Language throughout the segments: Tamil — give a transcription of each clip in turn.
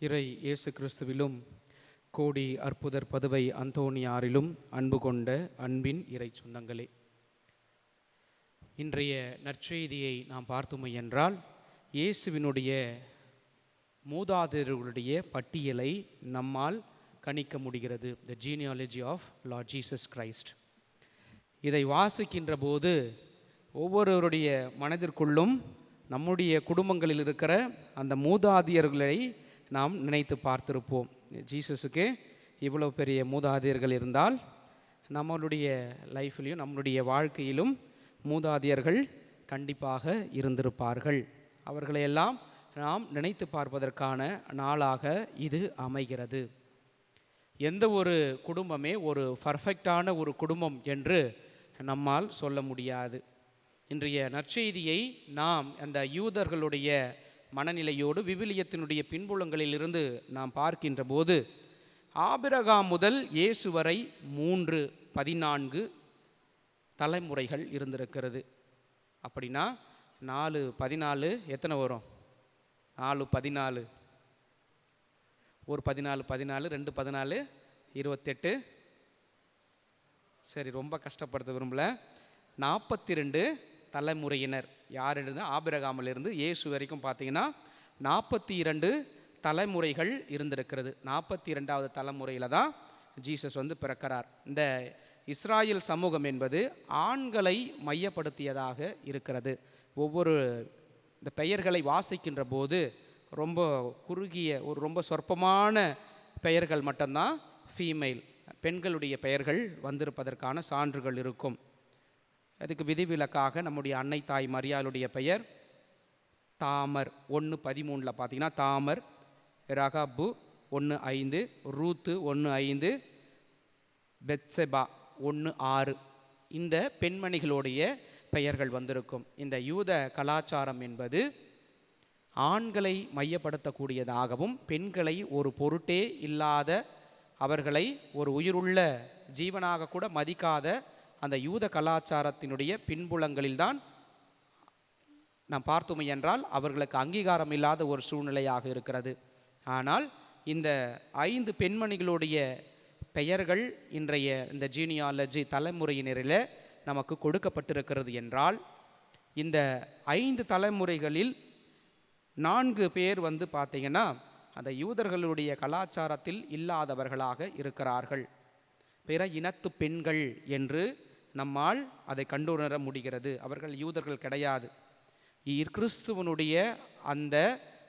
இறை இயேசு கிறிஸ்துவிலும் கோடி அற்புதர் பதுவை அந்தோணியாரிலும் அன்பு கொண்ட அன்பின் இறை சொந்தங்களே. இன்றைய நற்செய்தியை நாம் பார்த்தோமை என்றால் இயேசுவினுடைய மூதாதையர்களுடைய பட்டியலை நம்மால் கணிக்க முடிகிறது. The genealogy of Lord Jesus Christ இதை வாசிக்கின்ற போது ஒவ்வொருவருடைய மனதிற்குள்ளும் நம்முடைய குடும்பங்களில் இருக்கிற அந்த மூதாதியர்களை நாம் நினைத்து பார்த்திருப்போம். ஜீசஸுக்கு இவ்வளோ பெரிய மூதாதையர்கள் இருந்தால் நம்மளுடைய லைஃப்லையும் நம்மளுடைய வாழ்க்கையிலும் மூதாதையர்கள் கண்டிப்பாக இருந்திருப்பார்கள். அவர்களையெல்லாம் நாம் நினைத்து பார்ப்பதற்கான நாளாக இது அமைகிறது. எந்த ஒரு குடும்பமே ஒரு பர்ஃபெக்டான ஒரு குடும்பம் என்று நம்மால் சொல்ல முடியாது. இன்றைய நற்செய்தியை நாம் அந்த யூதர்களுடைய மனநிலையோடு விவிலியத்தினுடைய பின்புலங்களிலிருந்து நாம் பார்க்கின்ற போது ஆபிரகாம் முதல் இயேசு வரை மூன்று பதினான்கு தலைமுறைகள் இருந்திருக்கிறது. அப்படின்னா நாலு பதினாலு எத்தனை வரும்? நாலு பதினாலு. ஒரு பதினாலு பதினாலு ரெண்டு பதினாலு இருபத்தெட்டு. சரி ரொம்ப கஷ்டப்படுத்த விரும்பல. நாற்பத்தி ரெண்டு தலைமுறையினர். யாரிலிருந்து? ஆபிரகாமிலிருந்து. இயேசு வரைக்கும் பார்த்தீங்கன்னா நாற்பத்தி இரண்டு தலைமுறைகள் இருந்திருக்கிறது. நாற்பத்தி இரண்டாவது தலைமுறையில் தான் ஜீசஸ் வந்து பிறக்கிறார். இந்த இஸ்ராயல் சமூகம் என்பது ஆண்களை மையப்படுத்தியதாக இருக்கிறது. ஒவ்வொரு இந்த பெயர்களை வாசிக்கின்ற போது ரொம்ப குறுகிய ஒரு ரொம்ப சொற்பமான பெயர்கள் மட்டும்தான் ஃபீமேல் பெண்களுடைய பெயர்கள் வந்திருப்பதற்கான சான்றுகள் இருக்கும். அதுக்கு விதிவிலக்காக நம்முடைய அன்னை தாய் மரியாளுடைய பெயர் தாமர். ஒன்று பதிமூணில் பார்த்தீங்கன்னா தாமர் ரகபு ஒன்று ஐந்து ரூத்து ஒன்று ஐந்து பெத்செபா ஒன்று ஆறு. இந்த பெண்மணிகளுடைய பெயர்கள் வந்திருக்கும். இந்த யூத கலாச்சாரம் என்பது ஆண்களை மையப்படுத்தக்கூடியதாகவும் பெண்களை ஒரு பொருட்டே இல்லாத அவர்களை ஒரு உயிருள்ள ஜீவனாக கூட மதிக்காத அந்த யூத கலாச்சாரத்தினுடைய பின்புலங்களில்தான் நாம் பார்த்தோமே என்றால் அவர்களுக்கு அங்கீகாரம் இல்லாத ஒரு சூழ்நிலையாக இருக்கிறது. ஆனால் இந்த ஐந்து பெண்மணிகளுடைய பெயர்கள் இன்றைய இந்த ஜீனியாலஜி தலைமுறையினரில் நமக்கு கொடுக்கப்பட்டிருக்கிறது என்றால் இந்த ஐந்து தலைமுறைகளில் நான்கு பேர் வந்து பார்த்தீங்கன்னா அந்த யூதர்களுடைய கலாச்சாரத்தில் இல்லாதவர்களாக இருக்கிறார்கள். பிற இனத்து பெண்கள் என்று நம்மால் அதை கண்டுணர முடிகிறது. அவர்கள் யூதர்கள் கிடையாது. கிறிஸ்துவனுடைய அந்த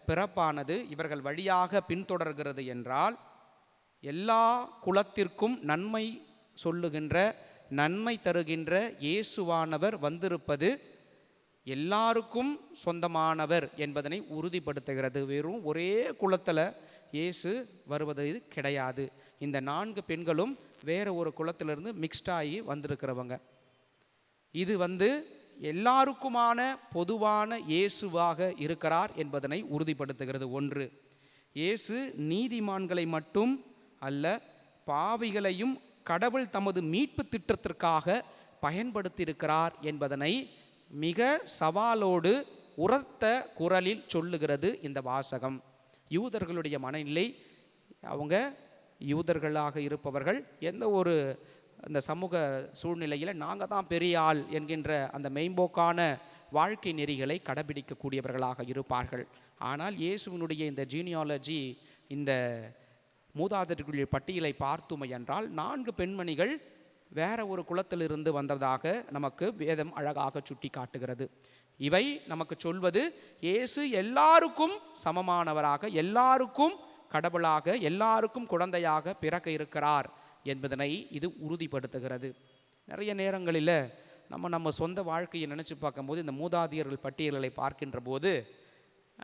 பிறப்பானது இவர்கள் வழியாக பின்தொடர்கிறது என்றால் எல்லா குலத்திற்கும் நன்மை சொல்லுகின்ற நன்மை தருகின்ற இயேசுவானவர் வந்திருப்பது எல்லாருக்கும் சொந்தமானவர் என்பதனை உறுதிப்படுத்துகிறது. வெறும் ஒரே குலத்தில் இயேசு வருவது கிடையாது. இந்த நான்கு பெண்களும் வேறு ஒரு குலத்திலிருந்து மிக்ஸ்டாகி வந்திருக்கிறவங்க. இது வந்து எல்லாருக்குமான பொதுவான இயேசுவாக இருக்கிறார் என்பதனை உறுதிப்படுத்துகிறது. ஒன்று இயேசு நீதிமான்களை மட்டும் அல்ல பாவிகளையும் கடவுள் தமது மீட்பு திட்டத்திற்காக பயன்படுத்தியிருக்கிறார் என்பதனை மிக சவாலோடு உரத்த குரலில் சொல்லுகிறது இந்த வாசகம். யூதர்களுடைய மனநிலை அவங்க யூதர்களாக இருப்பவர்கள் எந்த ஒரு அந்த சமூக சூழ்நிலையில் நாங்கள் தான் பெரிய ஆள் என்கின்ற அந்த மெய்ம்போக்கான வாழ்க்கை நெறிகளை கடைபிடிக்கக்கூடியவர்களாக இருப்பார்கள். ஆனால் இயேசுவினுடைய இந்த ஜீனியாலஜி இந்த மூதாதர்களுடைய பட்டியலை பார்த்துமை என்றால் நான்கு பெண்மணிகள் வேற ஒரு குலத்திலிருந்து வந்ததாக நமக்கு வேதம் அழகாக சுட்டி காட்டுகிறது இவை நமக்கு சொல்வது இயேசு எல்லாருக்கும் சமமானவராக எல்லாருக்கும் கடவுளாக எல்லாருக்கும் குழந்தையாக பிறக்க இருக்கிறார் என்பதனை இது உறுதிப்படுத்துகிறது. நிறைய நேரங்களில் நம்ம நம்ம சொந்த வாழ்க்கையை நினச்சி பார்க்கும்போது இந்த மூதாதியர்கள் பட்டியல்களை பார்க்கின்ற போது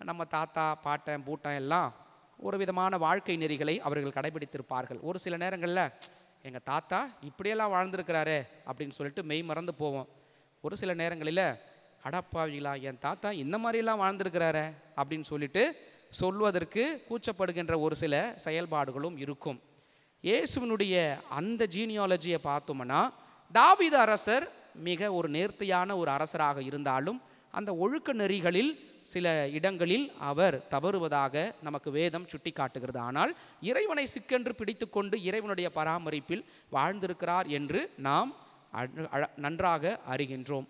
நம்ம தாத்தா பாட்டன் பூட்டன் எல்லாம் ஒரு விதமான வாழ்க்கை நெறிகளை அவர்கள் கடைபிடித்திருப்பார்கள். ஒரு சில நேரங்களில் எங்கள் தாத்தா இப்படியெல்லாம் வாழ்ந்துருக்கிறாரு அப்படின்னு சொல்லிட்டு மெய் மறந்து போவோம். ஒரு சில நேரங்களில் அடப்பாவிங்களா என் தாத்தா இந்த மாதிரிலாம் வாழ்ந்துருக்கிறாரே அப்படின்னு சொல்லிட்டு சொல்வதற்கு கூச்சப்படுகின்ற ஒரு சில செயல்பாடுகளும் இருக்கும். இயேசுவினுடைய அந்த ஜீனியாலஜியை பார்த்தோம்னா தாவித அரசர் மிக ஒரு நேர்த்தியான ஒரு அரசராக இருந்தாலும் அந்த ஒழுக்க நெறிகளில் சில இடங்களில் அவர் தவறுவதாக நமக்கு வேதம் சுட்டி காட்டுகிறது ஆனால் இறைவனை சிக்கென்று பிடித்து கொண்டு இறைவனுடைய பராமரிப்பில் வாழ்ந்திருக்கிறார் என்று நாம் அழ- அழ- நன்றாக அறிகின்றோம்.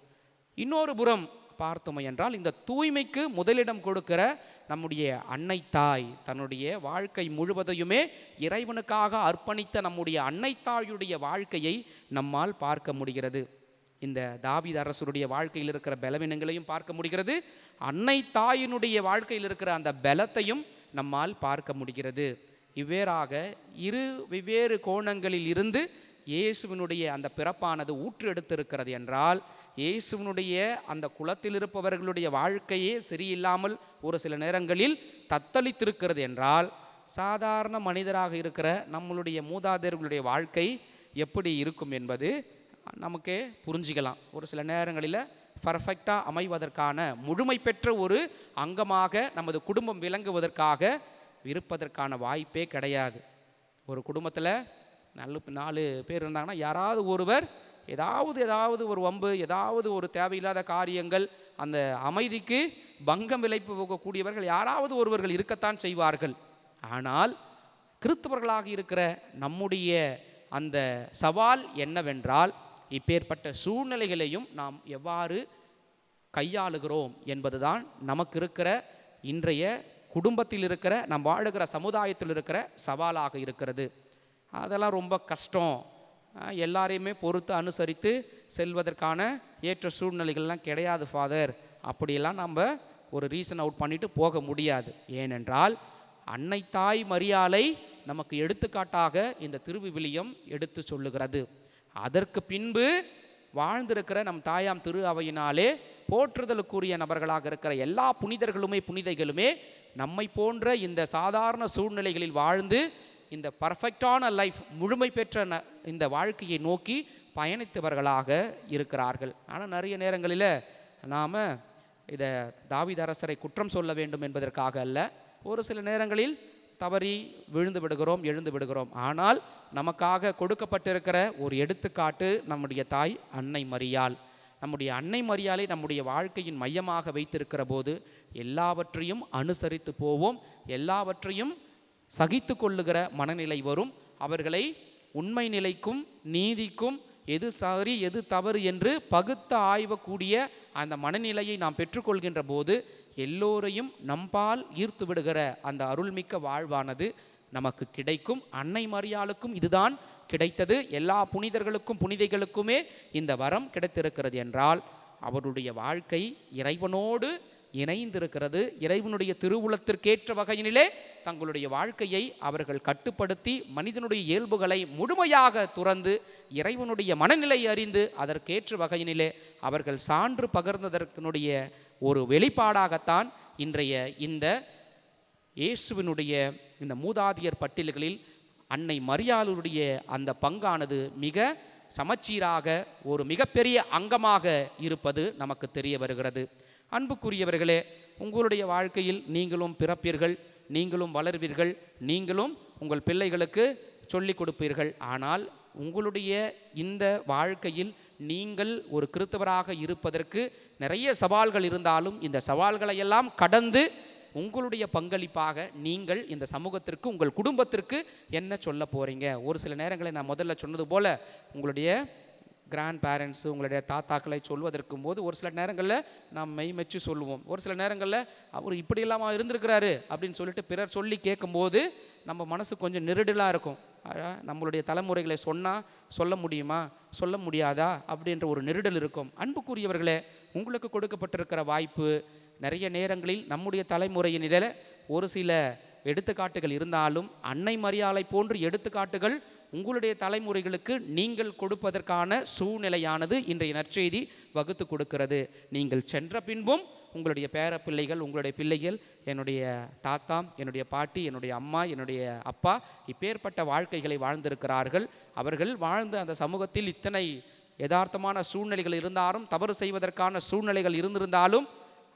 இன்னொரு புறம் பார்த்தோம் என்றால் இந்த தூய்மைக்கு முதலிடம் கொடுக்கிற நம்முடைய அன்னை தாய் தன்னுடைய வாழ்க்கை முழுவதையுமே இறைவனுக்காக அர்ப்பணித்த நம்முடைய அன்னை தாயுடைய வாழ்க்கையை நம்மால் பார்க்க முடிகிறது. இந்த தாவித அரசருடைய வாழ்க்கையில் இருக்கிற பலவீனங்களையும் பார்க்க முடிகிறது. அன்னை தாயினுடைய வாழ்க்கையில் இருக்கிற அந்த பலத்தையும் நம்மால் பார்க்க முடிகிறது. இவ்வேறாக இரு வெவ்வேறு கோணங்களில் இருந்து இயேசுவினுடைய அந்த பிறப்பானது ஊற்று எடுத்திருக்கிறது என்றால் இயேசுவினுடைய அந்த குலத்தில் இருப்பவர்களுடைய வாழ்க்கையே சரியில்லாமல் ஒரு சில நேரங்களில் தத்தளித்திருக்கிறது என்றால் சாதாரண மனிதராக இருக்கிற நம்மளுடைய மூதாதையர்களுடைய வாழ்க்கை எப்படி இருக்கும் என்பது நமக்கே புரிஞ்சிக்கலாம். ஒரு சில நேரங்களில் பர்ஃபெக்டாக அமைவதற்கான முழுமை பெற்ற ஒரு அங்கமாக நமது குடும்பம் விளங்குவதற்காக இருப்பதற்கான வாய்ப்பே கிடையாது. ஒரு குடும்பத்தில் நல்ல நாலு பேர் இருந்தாங்கன்னா யாராவது ஒருவர் ஏதாவது ஏதாவது ஒரு வம்பு ஏதாவது ஒரு தேவையில்லாத காரியங்கள் அந்த அமைதிக்கு பங்கம் விளைப்பு போகக்கூடியவர்கள் யாராவது ஒருவர்கள் இருக்கத்தான் செய்வார்கள். ஆனால் கிறிஸ்தவர்களாக இருக்கிற நம்முடைய அந்த சவால் என்னவென்றால் இப்பேற்பட்ட சூழ்நிலைகளையும் நாம் எவ்வாறு கையாளுகிறோம் என்பதுதான் நமக்கு இருக்கிற இன்றைய குடும்பத்தில் இருக்கிற நம் வாழுகிற சமுதாயத்தில் இருக்கிற சவாலாக இருக்கிறது. அதெல்லாம் ரொம்ப கஷ்டம். எல்லாரையுமே பொறுத்து அனுசரித்து செல்வதற்கான ஏற்ற சூழ்நிலைகள்லாம் கிடையாது ஃபாதர். அப்படியெல்லாம் நம்ம ஒரு ரீசன் அவுட் பண்ணிட்டு போக முடியாது. ஏனென்றால் அன்னை தாய் மரியாதை நமக்கு எடுத்துக்காட்டாக இந்த திருவிவிலியம் எடுத்து சொல்லுகிறது. அதற்கு பின்பு வாழ்ந்திருக்கிற நம் தாயாம் திரு அவையினாலே போற்றுதலுக்குரிய நபர்களாக இருக்கிற எல்லா புனிதர்களுமே புனிதைகளுமே நம்மை போன்ற இந்த சாதாரண சூழ்நிலைகளில் வாழ்ந்து இந்த பர்ஃபெக்டான லைஃப் முழுமை பெற்ற ந- இந்த வாழ்க்கையை நோக்கி பயணித்தவர்களாக இருக்கிறார்கள். ஆனால் நிறைய நேரங்களில் நாம் இதை தாவித அரசரை குற்றம் சொல்ல வேண்டும் என்பதற்காக அல்ல. ஒரு சில நேரங்களில் தவறி விழுந்து விடுகிறோம் எழுந்து விடுகிறோம். ஆனால் நமக்காக கொடுக்கப்பட்டிருக்கிற ஒரு எடுத்துக்காட்டு நம்முடைய தாய் அன்னை மரியாள். நம்முடைய அன்னை மரியாலை நம்முடைய வாழ்க்கையின் மையமாக வைத்திருக்கிற போது எல்லாவற்றையும் அனுசரித்து போவோம். எல்லாவற்றையும் சகித்து கொள்ளுகிற மனநிலை வரும். அவர்களை உண்மை நிலைக்கும் நீதிக்கும் எது சரி எது தவறு என்று பகுத்த ஆய்வக்கூடிய அந்த மனநிலையை நாம் பெற்றுக்கொள்கின்ற போது எல்லோரையும் நம்பால் ஈர்த்து விடுகிற அந்த அருள்மிக்க வாழ்வானது நமக்கு கிடைக்கும். அன்னை மரியாளுக்கும் இதுதான் கிடைத்தது. எல்லா புனிதர்களுக்கும் புனிதைகளுக்குமே இந்த வரம் கிடைத்திருக்கிறது என்றால் அவருடைய வாழ்க்கை இறைவனோடு இணைந்திருக்கிறது. இறைவனுடைய திருவுளத்திற்கேற்ற வகையினிலே தங்களுடைய வாழ்க்கையை அவர்கள் கட்டுப்படுத்தி மனிதனுடைய இயல்புகளை முழுமையாக துறந்து இறைவனுடைய மனநிலை அறிந்து அதற்கேற்ற வகையினிலே அவர்கள் சான்று பகிர்ந்ததற்கனுடைய ஒரு வெளிப்பாடாகத்தான் இன்றைய இந்த இயேசுவினுடைய இந்த மூதாதியர் பட்டியல்களில் அன்னை மரியாளுடைய அந்த பங்கானது மிக சமச்சீராக ஒரு மிகப்பெரிய அங்கமாக இருப்பது நமக்கு தெரிய வருகிறது. அன்புக்குரியவர்களே உங்களுடைய வாழ்க்கையில் நீங்களும் பிறப்பீர்கள் நீங்களும் வளர்வீர்கள் நீங்களும் உங்கள் பிள்ளைகளுக்கு சொல்லிக் கொடுப்பீர்கள். ஆனால் உங்களுடைய இந்த வாழ்க்கையில் நீங்கள் ஒரு கிறித்தவராக இருப்பதற்கு நிறைய சவால்கள் இருந்தாலும் இந்த சவால்களை எல்லாம் கடந்து உங்களுடைய பங்களிப்பாக நீங்கள் இந்த சமூகத்திற்கு உங்கள் குடும்பத்திற்கு என்ன சொல்ல போறீங்க? ஒரு சில நேரங்களை நான் முதல்ல சொன்னது போல உங்களுடைய கிராண்ட் பேரண்ட்ஸு உங்களுடைய தாத்தாக்களை சொல்வதற்கும் போது ஒரு சில நேரங்களில் நாம் மெய் மெச்சு சொல்லுவோம். ஒரு சில நேரங்களில் அவர் இப்படி இல்லாமல் இருந்திருக்கிறாரு அப்படின்னு சொல்லிட்டு பிறர் சொல்லி கேட்கும்போது நம்ம மனசு கொஞ்சம் நெருடலாக இருக்கும். நம்மளுடைய தலைமுறைகளை சொன்னால் சொல்ல முடியுமா? சொல்ல முடியாதா? அப்படின்ற ஒரு நெருடல் இருக்கும். அன்புக்குரியவர்களே உங்களுக்கு கொடுக்கப்பட்டிருக்கிற வாய்ப்பு நிறைய நேரங்களில் நம்முடைய தலைமுறையினில ஒரு சில எடுத்துக்காட்டுகள் இருந்தாலும் அன்னை மரியாதை போன்று எடுத்துக்காட்டுகள் உங்களுடைய தலைமுறைகளுக்கு நீங்கள் கொடுப்பதற்கான சூழ்நிலையானது இன்றைய நற்செய்தி வகுத்து கொடுக்கிறது. நீங்கள் சென்ற பின்பும் உங்களுடைய பேர பிள்ளைகள் உங்களுடைய பிள்ளைகள் என்னுடைய தாத்தா என்னுடைய பாட்டி என்னுடைய அம்மா என்னுடைய அப்பா இப்பேற்பட்ட வாழ்க்கைகளை வாழ்ந்திருக்கிறார்கள். அவர்கள் வாழ்ந்த அந்த சமூகத்தில் இத்தனை யதார்த்தமான சூழ்நிலைகள் இருந்தாலும் தவறு செய்வதற்கான சூழ்நிலைகள் இருந்திருந்தாலும்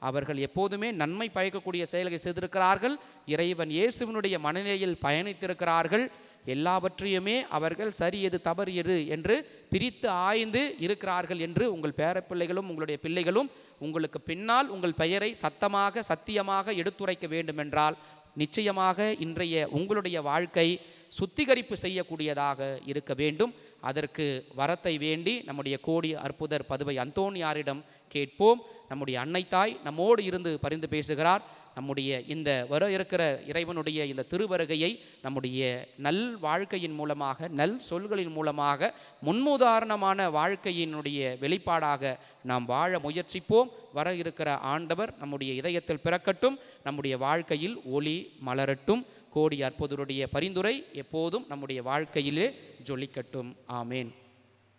அவர்கள் எப்போதுமே நன்மை பயக்கக்கூடிய செயல்களை செய்திருக்கிறார்கள். இறைவன் இயேசுவினுடைய மனநிலையில் பயணித்திருக்கிறார்கள். எல்லாவற்றையுமே அவர்கள் சரி எது தவறு எது என்று பிரித்து ஆய்ந்து இருக்கிறார்கள் என்று உங்கள் பேரப்பிள்ளைகளும் உங்களுடைய பிள்ளைகளும் உங்களுக்கு பின்னால் உங்கள் பெயரை சத்தமாக சத்தியமாக எடுத்துரைக்க வேண்டுமென்றால் நிச்சயமாக இன்றைய உங்களுடைய வாழ்க்கை சுத்திகரிப்பு செய்யக்கூடியதாக இருக்க வேண்டும். அதற்கு வரத்தை வேண்டி நம்முடைய கோடி அற்புதர் பதுவை அந்தோனியாரிடம் கேட்போம். நம்முடைய அன்னை தாய் நம்மோடு இருந்து பரிந்து பேசுகிறார். நம்முடைய இந்த வர இருக்கிற இறைவனுடைய இந்த திருவருகையை நம்முடைய நல் வாழ்க்கையின் மூலமாக நல் சொல்களின் மூலமாக முன்னுதாரணமான வாழ்க்கையினுடைய வெளிப்பாடாக நாம் வாழ முயற்சிப்போம். வர இருக்கிற ஆண்டவர் நம்முடைய இதயத்தில் பிறக்கட்டும் நம்முடைய வாழ்க்கையில் ஒளி மலரட்டும். கோடி அற்புதருடைய பரிந்துரை எப்போதும் நம்முடைய வாழ்க்கையிலே ஜொலிக்கட்டும். ஆமேன்.